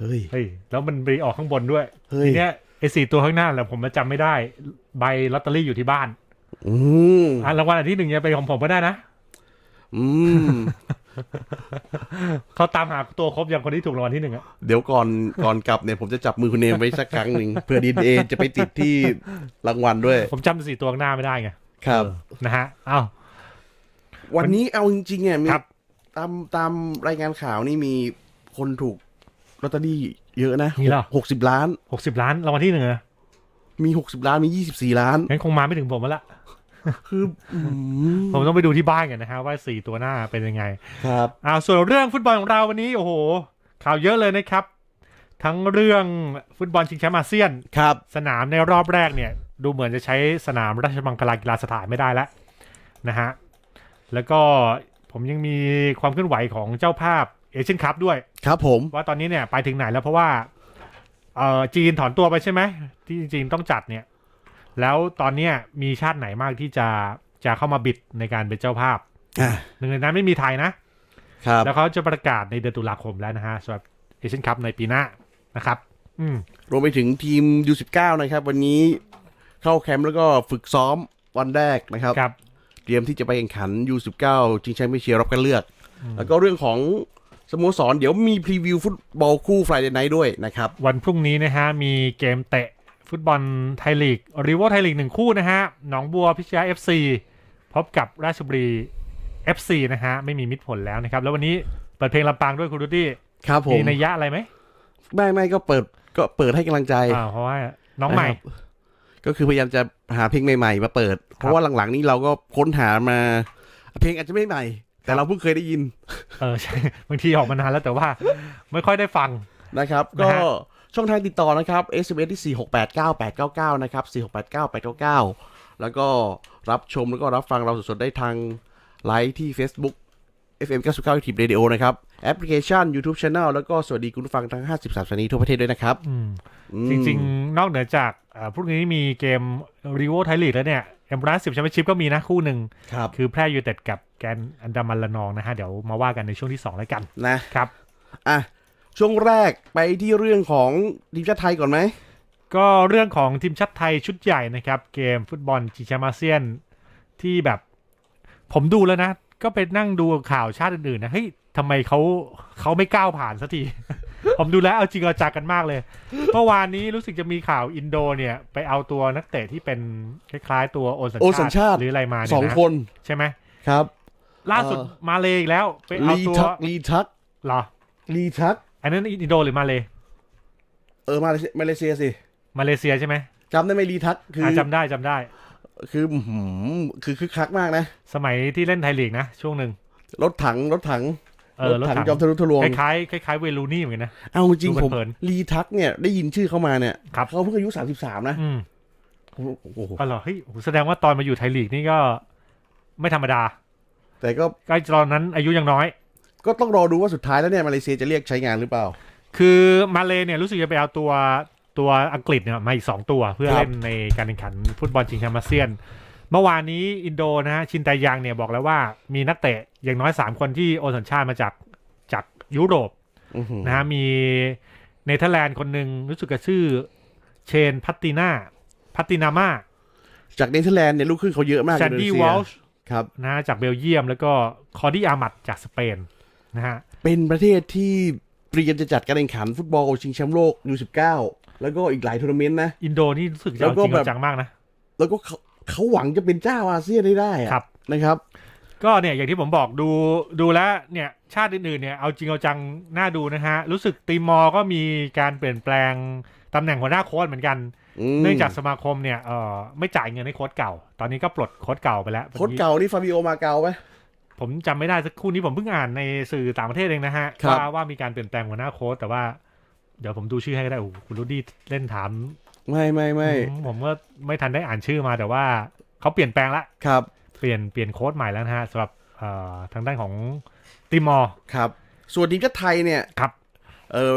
เฮ้ยเฮ้ยแล้วมันไปออกข้างบนด้วยเฮ้ยทีเนี้ยไอ้สี่ตัวข้างหน้าแหละผมมาจำไม่ได้ใบลอตเตอรี่อยู่ที่บ้าน อืมอะรางวัลอันที่หนึ่งเนี่ยเป็นของผมก็ได้นะ อืมเขาตามหาตัวครบอย่างคนที่ถูกรางวัลที่หนึ่งอะเดี๋ยวก่อนก่อนกลับเนี่ยผมจะจับมือคุณเนมไว้สักครั้งหนึ่งเพื่อดีเอจะไปติดที่รางวัลด้วย ผมจำสี่ตัวข้างหน้าไม่ได้ไงครับเออนะฮะเอ้าวันนี้เอาจริงๆเนี่ยมีครับตามตามรายงานข่าวนี่มีคนถูก ลอตเตอรี่เยอะนะมีเหรอ หกสิบล้าน หกสิบล้านรางวัลที่หนึ่งอะมีหกสิบล้านมียี่สิบสี่ล้าน งั้นคงมาไม่ถึงผมแล้วละคืออืมผมต้องไปดูที่บ้านกันนะฮะว่าสี่ตัวหน้าเป็นยังไง ครับ อ่าส่วนเรื่องฟุตบอลของเราวันนี้ โอ้โห ข่าวเยอะเลยนะครับ ทั้งเรื่องฟุตบอลชิงแชมป์อาเซียน ครับ สนามในรอบแรกเนี่ย ดูเหมือนจะใช้สนามราชมังคลากีฬาสถานไม่ได้แล้วนะฮะ แล้วก็ผมยังมีความเคลื่อนไหวของเจ้าภาพ เอเชียนคัพด้วย ครับผม ว่าตอนนี้เนี่ยไปถึงไหนแล้วเพราะว่าเอ่อจีนถอนตัวไปใช่ไหม ที่จริงๆต้องจัดเนี่ย แล้วตอนเนี้ยมีชาติไหนมากที่จะจะเข้ามาบิดในการเป็นเจ้าภาพอะหนึ่งในนั้นไม่มีไทยนะ ครับ แล้วเขาจะประกาศในเดือนตุลาคมแล้วนะฮะสำหรับเอเชียนคัพในปีหน้านะครับ อืม รวมไปถึงทีม U19 นะครับ วันนี้เข้าแคมป์แล้วก็ฝึกซ้อมวันแรกนะครับ ครับ เตรียมที่จะไปแข่งขัน U19 ชิงแชมป์เอเชียรอบกันเลือก แล้วก็เรื่องของ สโมสรเดี๋ยวมีพรีวิวฟุตบอลคู่ Friday Night ด้วยนะครับ วันพรุ่งนี้นะฮะ มีเกมเตะฟุตบอลไทยลีกริวอไทยลีกหนึ่งคู่นะฮะ หนองบัวพิชยา FC พบกับราชบุรี FC นะฮะ ไม่มีมิตรผลแล้วนะครับ แล้ววันนี้เปิดเพลงลำปางด้วยคุณดูดี้ครับผมมีนัยยะอะไรไหมไม่ไม่ก็เปิดก็เปิดให้กำลังใจอ่าเพราะว่าน้องใหม่นะครับก็คือพยายามจะหาเพลงใหม่ๆมาเปิด เพราะว่าหลังๆนี้เราก็ค้นหามา เพลงอาจจะไม่ใหม่ แต่เราเพิ่งเคยได้ยิน เออใช่บางทีออกมานานแล้วแต่ว่า ไม่ค่อยได้ฟังนะครับนะก็ฮะช่องทางติดต่อนะครับ SMS ที่ 4689899 นะครับ 4689899 แล้วก็รับชมแล้วก็รับฟังเราสดๆได้ทางไลฟ์ที่ Facebook FM 99ทีมเรดิโอนะครับ แอปพลิเคชัน YouTube Channel แล้วก็สวัสดีคุณผู้ฟังทั้ง 53สถานีทั่วประเทศด้วยนะครับอืมอืมจริงๆ นอกเหนือจากเอ่อพรุ่งนี้มีเกมริวอไทยลีกแล้วเนี่ยเอ็มรัสสิบแชมเปี้ยนชิพก็มีนะคู่หนึ่งครับคือแพร่ยูไนเต็ดกับ แกนอันดามันละนองนะฮะ เดี๋ยวมาว่ากันในช่วงที่ 2 แล้วกันนะครับ อะ ช่วงแรกไปที่เรื่องของทีมชาติไทยก่อนไหม ก็เรื่องของทีมชาติไทยชุดใหญ่นะครับ เกมฟุตบอลชิงแชมป์อาเซียนที่แบบผมดูแล้วนะ ก็ไปนั่งดูข่าวชาติอื่นๆนะเฮ้ยทำไมเขาเขาไม่ก้าวผ่านสักที ผมดูแล้วเอาจริงเอาจังกันมากเลย เมื่อวานนี้รู้สึกจะมีข่าวอินโดเนี่ย ไปเอาตัวนักเตะที่เป็นคล้ายๆ ตัวโอนสัญโอนสัญชาชาติติหรืออะไรมาเนี่ยสองนะคนใช่ไหมครับ ล่าสุดเออ มาเลยอีกแล้วไปเอาลีตัวทักลีทักเหรอ ลีทักอันนั้นอินโดหรือมาเลยเออมาเลเซียมาเลเซียสิมาเลเซียใช่ไหมจำได้ไหมลีทักคืออ่าจำได้จำได้ คืออื้อหือคือคึกคักมากนะ สมัยที่เล่นไทยลีกนะ ช่วงหนึ่งรถถังรถถังเออรถถังจอมทะลุทะลวง คล้ายๆคล้ายๆเวลูนี่เหมือนกันนะ เอาจริงดูผมเพลินลีทักเนี่ยได้ยินชื่อเข้ามาเนี่ยครับ เขาเพิ่งอายุสามสิบสามนะอืมโอ้โห อ๋อเหรอเฮ้ยโหแสดงว่าตอนมาอยู่ไทยลีกนี่ก็ ไม่ธรรมดา แต่ก็ใกล้ตอนนั้นอายุยังน้อย ก็ต้องรอดูว่าสุดท้ายแล้วเนี่ยมาเลเซียจะเรียกใช้งานหรือเปล่า คือมาเลเนี่ยรู้สึกจะไปเอาตัวตัวอังกฤษเนี่ยมาอีกสองตัวเพื่อครับเล่นในการแข่งขันฟุตบอลชิงแชมป์อาเซียน เมื่อวานนี้อินโดนะฮะชินแตยังเนี่ยบอกแล้วว่ามีนักเตะอย่างน้อย 3 คนที่โอนสัญชาติมาจากจากยุโรปอื้อหือนะฮะมีเนเธอร์แลนด์คนหนึ่งรู้สึกจะชื่อเชนพัตตินาพัตตินามาจากเนเธอร์แลนด์เนี่ยลูกครึ่งเขาเยอะมากแซนอิดี้โเซีวยอลช์ ครับนะฮะจากเบลเยียมแล้วก็คอร์ดี้อามัดจากสเปนนะฮะเป็นประเทศที่เตรียมจะจัดการแข่งขันฟุตบอลชิงแชมป์โลกยูสิบเก้าแล้วก็อีกหลายทัวร์นาเมนต์นะ อินโดนี่รู้สึกจะแล้วเอาก็จริงแบบเอาจังมากนะ แล้วก็เขาเขาหวังจะเป็นเจ้าอาเซียนให้ได้อะครับนะครับ ก็เนี่ยอย่างที่ผมบอกดูดูแล้วเนี่ยชาติอื่นๆเนี่ยเอาจริงเอาจังน่าดูนะฮะรู้สึกตีมอร์ก็มีการเปลี่ยนแปลงตำแหน่งหัวหน้าโค้ชเหมือนกันม เนื่องจากสมาคมเนี่ยเออไม่จ่ายเงินให้โค้ชเก่า ตอนนี้ก็ปลดโค้ชเก่าไปแล้วโค้ชเก่านี่ฟาบิโอมาเกาไหมผมจำไม่ได้สักครู่นี้ผมเพิ่งอ่านในสื่อต่างประเทศเองนะฮะครับว่าว่ามีการเปลี่ยนแปลงหัวหน้าโค้ชแต่ว่าเดี๋ยวผมดูชื่อให้ก็ได้โอ้โหคุณรูดี้เล่นถาม ไม่ไม่ไม่อืมผมก็ไม่ทันได้อ่านชื่อมาแต่ว่าเขาเปลี่ยนแปลงละครับ เปลี่ยนเปลี่ยนโค้ดใหม่แล้วนะฮะสำหรับเอ่อทางด้านของติมอร์ครับ ส่วนทีมชาติไทยเนี่ยครับเออ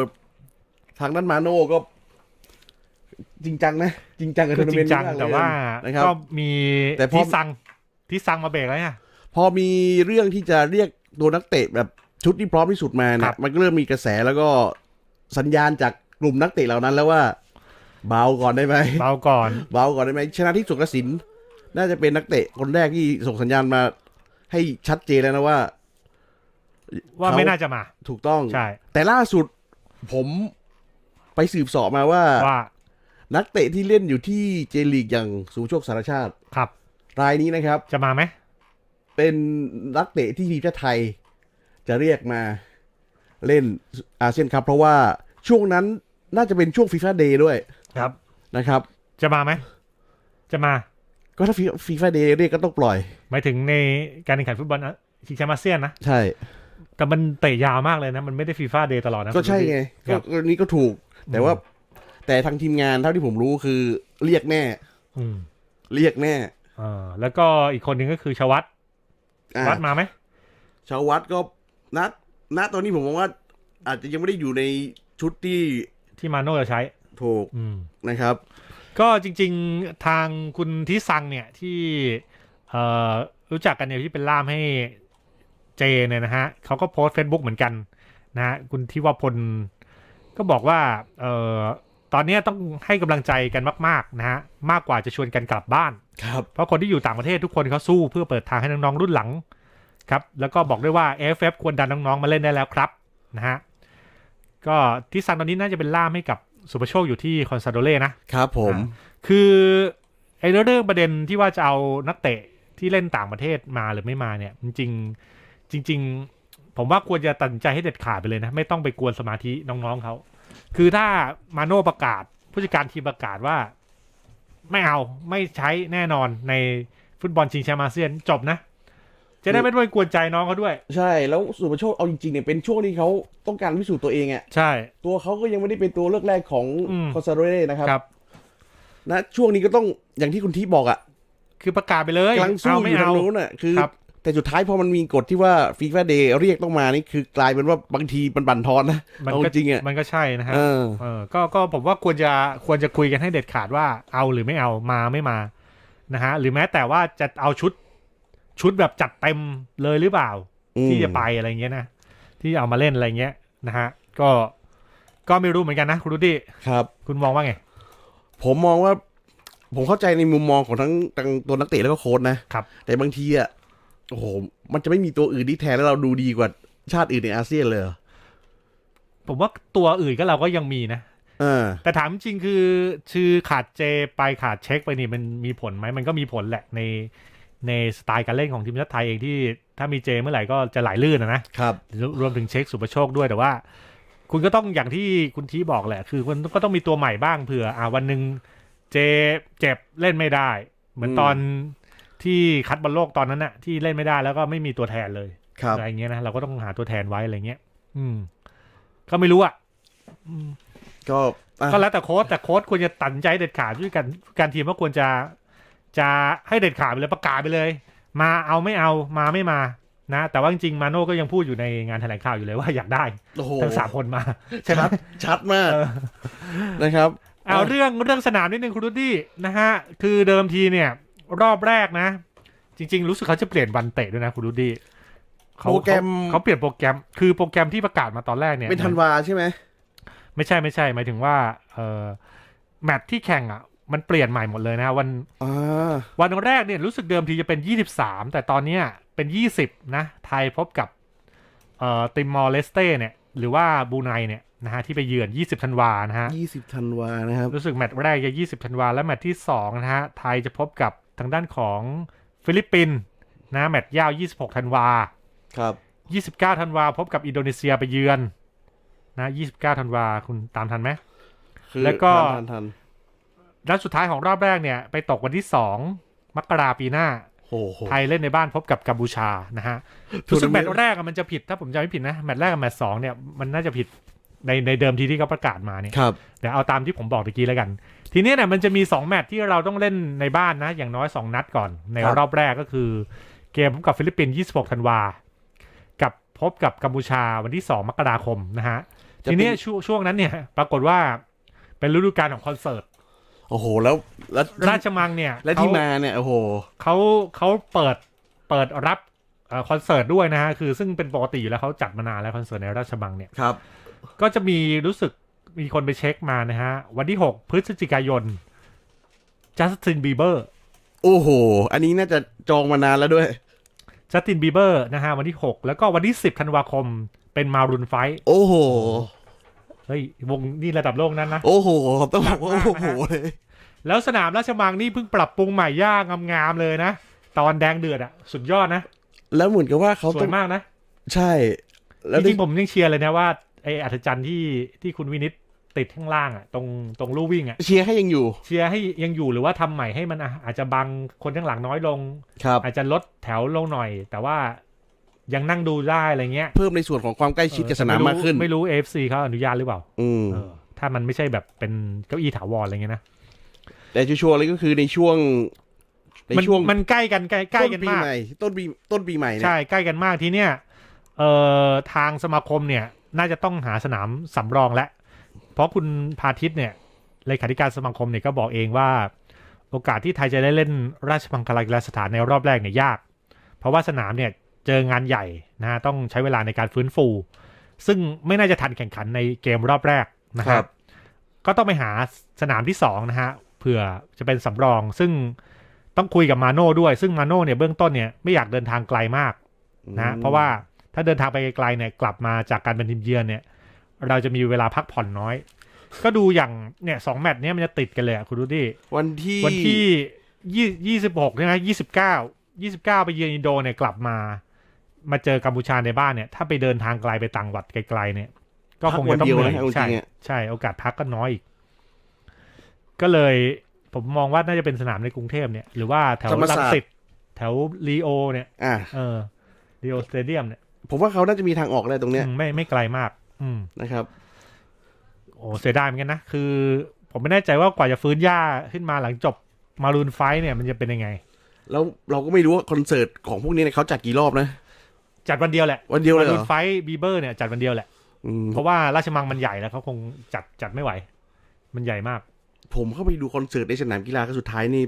ทางด้านมาโน่ก็ จริงจังนะ จริงจังกับคืทัวอร์นาจเมรินงต์จังนี้มากเลยแต่ว่านะครับ ก็มีแต่พอ ที่สั่งที่สั่งมาเบรกแล้วเนี่ย พอมีเรื่องที่จะเรียกตัวนักเตะแบบชุดที่พร้อมที่สุดมาคเนี่รัยบ มันก็เริ่มมีกระแสแล้วก็สัญญาณจากกลุ่มนักเตะเหล่านั้นแล้วว่า เบาก่อนได้ไหม เบาก่อน เบาก่อนได้ไหมชนะที่สุกสิน น่าจะเป็นนักเตะคนแรกที่ส่งสัญญาณมา ให้ชัดเจนแล้วนะว่า ว่าเขา ไม่น่าจะมา ถูกต้อง ใช่แต่ล่าสุดผมไปสืบเสอบมาว่า ว่า นักเตะที่เล่นอยู่ที่เจลีกอย่างสูงโชคสารชาติครับ รายนี้นะครับ จะมาไหม เป็นนักเตะที่ทีมชาติไทย จะเรียกมาเล่นอาเซียนครับ เพราะว่าช่วงนั้นน่าจะเป็นช่วงฟีฟ่าเดย์ด้วยครับนะครับ จะมาไหม จะมา ก็ถ้าฟีฟ่าเดย์เรียกก็ต้องปล่อย หมายถึงในการแข่งขันฟุตบอลอะชิงแชมป์อาเซียนนะ ใช่ แต่มันเตะยาวมากเลยนะ มันไม่ได้ฟีฟ่าเดย์ตลอดนะ ก็ใช่ไงครัก็บก็นี่ก็ถูก แต่ว่า แต่ทางทีมงานเท่าที่ผมรู้คือเรียกแน่ อืมเรียกแน่อ่าแล้วก็อีกคนหนึ่งก็คือชวัตอะวัดมาไหมชาววัดก็ณณตอนนี้ผมมองว่า อาจจะยังไม่ได้อยู่ในชุดที่ที่มาโน่จะใช้ ถูกอืม นะครับ ก็จริงๆทางคุณทิซังเนี่ยที่เอ่อรู้จักกันเนี่ยที่เป็นล่ามให้เจเนี่ยนะฮะเขาก็โพสต์ Facebook เหมือนกันนะฮะคุณทิวาพลก็บอกว่าเอ่อ ตอนเนี้ยต้องให้กำลังใจกันมากๆนะฮะมากกว่าจะชวนกันกลับบ้านครับเพราะคนที่อยู่ต่างประเทศทุกคนเขาสู้เพื่อเปิดทางให้น้องๆรุ่นหลังครับแล้วก็บอกด้วยว่า AFF ควรดันน้องๆมาเล่นได้แล้วครับนะฮะก็ทิซังตอนนี้น่าจะเป็นล่ามให้กับสุภโชคอยู่ที่คอนซาโดเล่นะครับผมคือไอ้เรื่องประเด็นที่ว่าจะเอานักเตะที่เล่นต่างประเทศมาหรือไม่มาเนี่ยจริงๆจริง ๆ ผมว่าควรจะตัดสินใจให้เด็ดขาดไปเลยนะ ไม่ต้องไปกวนสมาธิน้องๆเขา คือถ้ามาโน่ประกาศ ผู้จัดการทีมประกาศว่า ไม่เอาไม่ใช้แน่นอนในฟุตบอลชิงแชมป์อาเซียนจบนะ จะได้ไม่ต้องไปกวนใจน้องเขาด้วย ใช่แล้วสุภโชคเอาจริงๆเนี่ยเป็นช่วงที่เขาต้องการพิสูจน์ตัวเองอะใช่ ตัวเขาก็ยังไม่ได้เป็นตัวเลือกแรกของอืม คอนซาโดเร่นะครับครับ นะช่วงนี้ก็ต้องอย่างที่คุณทีบอกอะคือประกาศไปเลยกำลังสู้เอาอไม่ยู่ทาเอา งนู้นอะคือครับ แต่สุดท้ายพอมันมีกฎที่ว่าฟีฟ่าเดย์เรียกต้องมานี่คือกลายเป็นว่าบางทีมันบั่นทอนนะมันเอาก็จริงอะมันก็ใช่นะฮะเออเออก็ก็ผมว่าควรจะควรจะคุยกันให้เด็ดขาดว่าเอาหรือไม่เอามาไม่มานะฮะหรือแม้แต่ว่าจะเอาชุดชุดแบบจัดเต็มเลยหรือเปล่าอืมที่จะไปอะไรเงี้ยนะที่เอามาเล่นอะไรเงี้ยนะฮะก็ก็ไม่รู้เหมือนกันนะคุณรุดี้ครับ คุณมองว่าไง ผมมองว่า ผมเข้าใจในมุมมองของทั้งทั้งตัวนักเตะแล้วก็โค้ชนะครับ แต่บางทีอะ โอ้โห มันจะไม่มีตัวอื่นที่แทนแล้วเราดูดีกว่าชาติอื่นในอาเซียนเลยเหรอผมว่าตัวอื่นก็เราก็ยังมีนะ เออ แต่ถามจริงคือชื่อขาดเจไปขาดเช็คไปนี่มันมีผลไหมมันก็มีผลแหละในในสไตล์การเล่นของทีมชาติไทยเองที่ถ้ามีเจเมื่อไหร่ก็จะไหลลื่นนะนะครับ รวรวมถึงเช็คสุประโชคด้วยแต่ว่า คุณก็ต้องอย่างที่คุณทีบอกแหละ คือคุณก็ต้องมีตัวใหม่บ้างเผื่อ อ่าวันหนึ่งเจเจ็บเล่นไม่ได้ เหมือนอืมตอน ที่คัดบอลโลกตอนนั้นน่ะ ที่เล่นไม่ได้แล้วก็ไม่มีตัวแทนเลยครับอะไรเงี้ยนะเราก็ต้องหาตัวแทนไว้อะไรเงี้ย อืม ก็ไม่รู้อะก็อะก็แล้วแต่โค้ชแต่โค้ชควรจะตัดสินใจเด็ดขาดด้วยกันการทีมว่าควรจะจะให้เด็ดขาดไปเลยประกาศไปเลย มาเอาไม่เอามาไม่มานะ แต่ว่าจริงๆมาโน่ก็ยังพูดอยู่ในงานแถลงข่าวอยู่เลยว่าอยากได้โอ้โหทั้งสามคนมาใช่ไหมชัดชัดมากเออนะครับ เอาเออเรื่องเรื่องสนามนิดนึงคุณรุดดี้นะฮะ คือเดิมทีเนี่ย รอบแรกนะ จริง ๆ รู้สึกเขาจะเปลี่ยนวันเตะด้วยนะคุณรุดดี้เขาโปรแกรม เขาเขาเปลี่ยนโปรแกรม คือโปรแกรมที่ประกาศมาตอนแรกเนี่ย เป็นธันวาใช่ไหม ไม่ใช่ไม่ใช่หมายถึงว่าเออแมตช์ที่แข่งอะ มันเปลี่ยนใหม่หมดเลยนะวันอ่า วันแรกเนี่ยรู้สึกเดิมทีจะเป็น 23 แต่ตอนเนี้ยเป็น 20 นะ ไทยพบกับเอ่อติมอร์เลสเต้เนี่ย หรือว่าบรูไนเนี่ยนะฮะที่ไปเยือน 20ธันวานะฮะยี่สิบธันวานะครับ รู้สึกแมตช์แรกจะ 20ธันวาและแมตช์ที่ 2 นะฮะ ไทยจะพบกับ ทางด้านของฟิลิปปินส์นะแมตช์ยาว 26 ธันวาครับ 29 ธันวาพบกับอินโดนีเซียไปเยือนนะ 29 ธันวาคุณตามทันไหมคือแล้วก็ทันทันทันนัดสุดท้ายของรอบแรกเนี่ย ไปตกวันที่ 2 มกราปีหน้าโอ้โหไทยเล่นในบ้านพบกับกัมพูชานะฮะทัวรู้ร์สึกนาแมเมตนต์ช์แรกอะมันจะผิดถ้าผมจำไม่ผิดนะ แมตช์แรกกับแมตช์สองเนี่ยมันน่าจะผิด ในในเดิมทีที่เขาประกาศมาเนี่ยครับเดี๋ยวเอาตามที่ผมบอกตะกี้แล้วกัน ทีนี้เนี่ยมันจะมี 2 แมตช์ที่เราต้องเล่นในบ้านนะ อย่างน้อย 2 นัดก่อน ในครับรอบแรกก็คือ เกมพบกับฟิลิปปินส์26ธันวา กับพบกับกัมพูชาวันที่ 2 มกราคมนะฮะจะทีนี้เป็นช่วงช่วงนั้นเนี่ย ปรากฏว่าเป็นฤดูกาลของคอนเสิร์ตโอ้โหแล้วแล้วราชมังเนี่ย และที่เขามาเนี่ยโอ้โหเขาเขาเปิดเปิดรับเอ่อคอนเสิร์ตด้วยนะฮะคือซึ่งเป็นปกติอยู่แล้วเขาจัดมานานแล้วคอนเสิร์ตในราชบังเนี่ยครับ ก็จะมีรู้สึกมีคนไปเช็คมานะฮะ วันที่ 6 พฤศจิกายนจัสตินบีเบอร์โอ้โห อันนี้น่าจะจองมานานแล้วด้วยจัสตินบีเบอร์นะฮะ วันที่ 6 แล้วก็วันที่ 10ธันวาคมเป็นมารุนไฟโอ้โห เฮ้ย วงนี่ระดับโลกนั้นนะ โอ้โหต้องบอกว่าโอ้โหเลย แล้วสนามราชมังนี่เพิ่งปรับปรุงใหม่ย่างามๆเลยนะ ตอนแดงเดือดอะสุดยอดนะ แล้วเหมือนกับว่าเขาสต้วองยมากนะ ใช่ แล้วจได้ริงๆผมยังเชียร์เลยนะว่า ไอ้อัศจรรย์ที่ที่คุณวินิตติดข้างล่างอะตรงตรงลู่วิ่งอะเชียร์ให้ยังอยู่ เชียร์ให้ยังอยู่หรือว่าทำใหม่ให้มันอะอาจจะบังคนข้างหลังน้อยลงครับอาจจะลดแถวลงหน่อย แต่ว่ายังนั่งดูได้อะไรเงี้ยเพิ่มในส่วนของความใกล้ชิดกับสนามมากขึ้น ไม่รู้ AFC เขาอนุญาตหรือเปล่า อืมเออถ้ามันไม่ใช่แบบเป็นเก้าอี้ถาวรอะไรเงี้ยนะแต่ชัวร์ๆเลยก็คือในช่วงในมันช่วงมันใกล้กันใกล้ใกล้ต้นกันปีมากใหม่ต้นปีต้นปีใหม่เนี่ยใช่ใกล้กันมากทีเนี้ยเอ่อทางสมาคมเนี่ย น่าจะต้องหาสนามสำรองแล้วเพราะคุณพาทิตย์เนี่ยเลขาธิการสมาคมเนี่ยก็บอกเองว่า โอกาสที่ไทยจะได้เล่นราชมังคลากีฬาสถานในรอบแรกเนี่ยยาก เพราะว่าสนามเนี่ยเจองานใหญ่นะฮะต้องใช้เวลาในการฟื้นฟู ซึ่งไม่น่าจะทันแข่งขันในเกมรอบแรกนะคครัรับบก็ต้องไปหาสนามที่สองนะฮะเผื่อจะเป็นสำรอง ซึ่งต้องคุยกับมาโน่ด้วย ซึ่งมาโน่เนี่ยเบื้องต้นเนี่ยไม่อยากเดินทางไกลมากนะ เพราะว่า ถ้าเดินทางไปไกลๆเนี่ยกลับมาจากการเป็นทีมเยือนเนี่ย เราจะมีเวลาพักผ่อนน้อย ก็ดูอย่างเนี่ยสองแมตช์เนี้ยมันจะติดกันเลยอะคุณดูดิวันที่วันที่ยี่ยี่สิบหกใช่ไหมยี่สิบเก้ายี่สิบเก้าไปเยือนอินโดเนี่ยกลับมา มาเจอกัมพูชาในบ้านเนี่ย ถ้าไปเดินทางไกลไปต่างจังหวัดไกลๆเนี่ย ก็คงจะต้องเหนื่อยพักวันเดียวนะเอาจริใช่งๆอะใช่โอกาสพักก็น้อยอีก ก็เลยผมมองว่าน่าจะเป็นสนามในกรุงเทพเนี่ยหรือว่าแถวธรรมลัศางสตร์สิตแถวลีโอเนี่ย อะเออลีโอสเตเดียมเนี่ย ผมว่าเขาน่าจะมีทางออกแล้วตรงเนี้ยอืมไม่ไม่ไกลมาก อืมนะครับ โอ้เสียดายเหมือนกันนะ คือ ผมไม่แน่ใจว่ากว่าจะฟื้นย่าขึ้นมาหลังจบมารูนไฟท์เนี่ยมันจะเป็นยังไง แล้วเราก็ไม่รู้ว่าคอนเสิร์ตของพวกนี้เนี่ยเขาจัดกี่รอบนะ จัดวันเดียวแหละ วันเดียวเลยเหรรูนอไฟท์บีเบอร์เนี่ยจัดวันเดียวแหละอืมเพราะว่าราชมังมันใหญ่แล้วเขาคงจัดจัดไม่ไหว มันใหญ่มาก ผมเข้าไปดูคอนเสิร์ตในสนามกีฬาครั้งสุดท้ายนี่